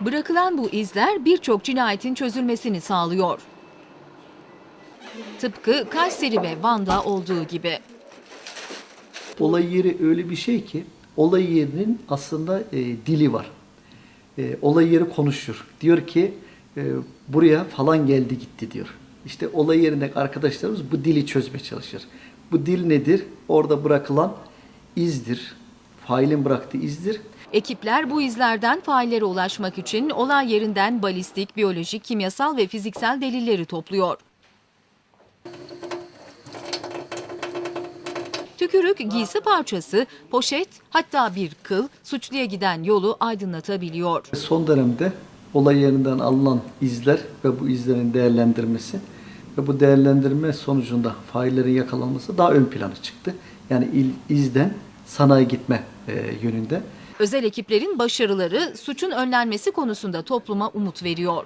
Bırakılan bu izler birçok cinayetin çözülmesini sağlıyor. Tıpkı Kayseri ve Van'da olduğu gibi. Olay yeri öyle bir şey ki olay yerinin aslında e, dili var. E, olay yeri konuşur. Diyor ki e, buraya falan geldi gitti diyor. İşte olay yerindeki arkadaşlarımız bu dili çözmeye çalışır. Bu dil nedir? Orada bırakılan izdir. Failin bıraktığı izdir. Ekipler bu izlerden faillere ulaşmak için olay yerinden balistik, biyolojik, kimyasal ve fiziksel delilleri topluyor. Tükürük, giysi parçası, poşet, hatta bir kıl suçluya giden yolu aydınlatabiliyor. Son dönemde olay yerinden alınan izler ve bu izlerin değerlendirmesi ve bu değerlendirme sonucunda faillerin yakalanması daha ön plana çıktı. Yani il, izden sanayi gitme e, yönünde. Özel ekiplerin başarıları suçun önlenmesi konusunda topluma umut veriyor.